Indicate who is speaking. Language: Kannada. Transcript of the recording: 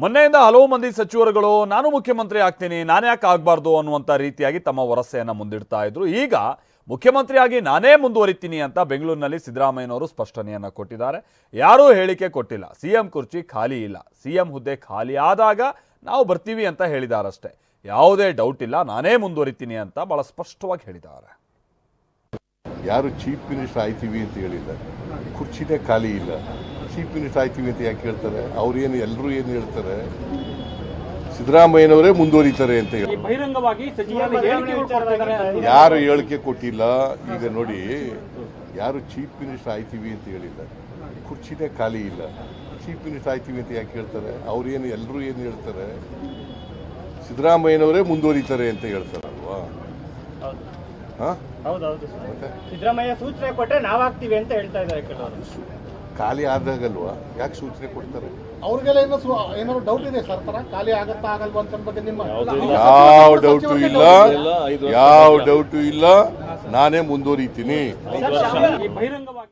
Speaker 1: ಮೊನ್ನೆಯಿಂದ ಹಲವು ಮಂದಿ ಸಚಿವರುಗಳು, ನಾನು ಮುಖ್ಯಮಂತ್ರಿ ಆಗ್ತೀನಿ ನಾನ್ಯಾಕೆ ಆಗಬಾರ್ದು? ಅನ್ನುವಂಥ ರೀತಿಯಾಗಿ ತಮ್ಮ ವರಸೆಯನ್ನು ಮುಂದಿಡ್ತಾ ಇದ್ರು. ಈಗ ಮುಖ್ಯಮಂತ್ರಿಯಾಗಿ ನಾನೇ ಮುಂದುವರಿತೀನಿ ಅಂತ ಬೆಂಗಳೂರಿನಲ್ಲಿ ಸಿದ್ದರಾಮಯ್ಯನವರು ಸ್ಪಷ್ಟನೆಯನ್ನು ಕೊಟ್ಟಿದ್ದಾರೆ. ಯಾರೂ ಹೇಳಿಕೆ ಕೊಟ್ಟಿಲ್ಲ. ಸಿಎಂ ಕುರ್ಚಿ ಖಾಲಿ ಇಲ್ಲ. ಸಿಎಂ ಹುದ್ದೆ ಖಾಲಿ ಆದಾಗ ನಾವು ಬರ್ತೀವಿ ಅಂತ ಹೇಳಿದಾರಷ್ಟೇ. ಯಾವುದೇ ಡೌಟ್ ಇಲ್ಲ. ನಾನೇ ಮುಂದುವರಿತೀನಿ ಅಂತ ಬಹಳ ಸ್ಪಷ್ಟವಾಗಿ ಹೇಳಿದ್ದಾರೆ.
Speaker 2: ಯಾರು ಚೀಫ್ ಮಿನಿಸ್ಟರ್ ಆಯ್ತೀವಿ ಅಂತ ಹೇಳಿಲ್ಲ ಕುರ್ಚಿನೇ ಖಾಲಿ ಇಲ್ಲ. ಚೀಫ್ ಮಿನಿಸ್ಟರ್ ಆಯ್ತೀವಿ ಅಂತ ಯಾಕೆ ಹೇಳ್ತಾರೆ? ಅವ್ರೇನು ಎಲ್ಲರೂ ಏನು ಹೇಳ್ತಾರೆ? ಸಿದ್ದರಾಮಯ್ಯನವರೇ ಮುಂದುವರಿತಾರೆ ಅಂತ ಹೇಳಿ. ಯಾರು ಹೇಳಿಕೆ ಕೊಟ್ಟಿಲ್ಲ? ಈಗ ನೋಡಿ ಯಾರು ಚೀಫ್ ಮಿನಿಸ್ಟರ್ ಆಯ್ತೀವಿ ಅಂತ ಹೇಳಿಲ್ಲ. ಕುರ್ಚಿನೇ ಖಾಲಿ ಇಲ್ಲ. ಚೀಫ್ ಮಿನಿಸ್ಟರ್ ಆಯ್ತೀವಿ ಅಂತ ಯಾಕೆ ಹೇಳ್ತಾರೆ? ಅವ್ರೇನು ಎಲ್ಲರೂ ಏನು ಹೇಳ್ತಾರೆ? ಸಿದ್ದರಾಮಯ್ಯನವರೇ ಮುಂದುವರಿತಾರೆ ಅಂತ
Speaker 3: ಹೇಳ್ತಾರೆ
Speaker 2: ಅಲ್ವಾ
Speaker 3: ಸಿದ್ದರಾಮಯ್ಯ ಸೂಚನೆ ಕೊಟ್ಟರೆ ನಾವಾಗ್ತೀವಿ ಅಂತ ಹೇಳ್ತಾ ಇದ್ದಾರೆ
Speaker 2: ಖಾಲಿ ಆದಾಗಲ್ವ? ಯಾಕೆ ಸೂಚನೆ ಕೊಡ್ತಾರೆ?
Speaker 4: ಅವ್ರಿಗೆಲ್ಲ ಏನೋ ಸು- ಏನಾದ್ರು ಡೌಟ್ ಇದೆ ಸರ್? ತರ ಖಾಲಿ ಆಗತ್ತಾ ಆಗಲ್ವಾ ಅಂತ ಬಗ್ಗೆ ನಿಮ್ಮ
Speaker 2: ಯಾವ ಡೌಟು ಇಲ್ಲ. ಯಾವ ಡೌಟು ಇಲ್ಲ. ನಾನೇ ಮುಂದುವರಿತೀನಿ.
Speaker 3: ಈ ಬಹಿರಂಗವಾಗಿ